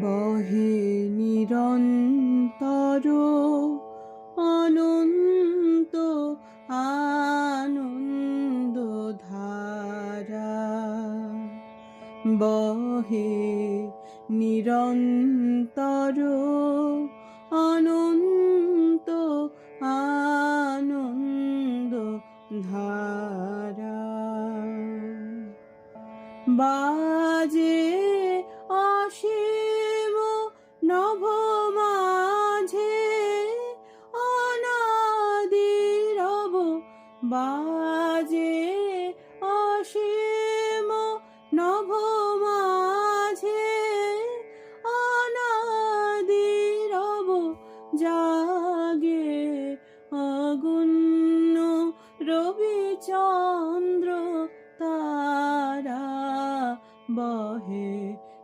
বহে নিরন্তর অনন্ত আনন্দ ধারা বহে নিরন্তর অনন্ত আনন্দ ধারা বাজে অসীম নভ মাঝে অনাদিরব বাজে অসীম নভ মাঝে অনাদিরব জাগে অগুণ্য রবিচন্দ্র তারা বহে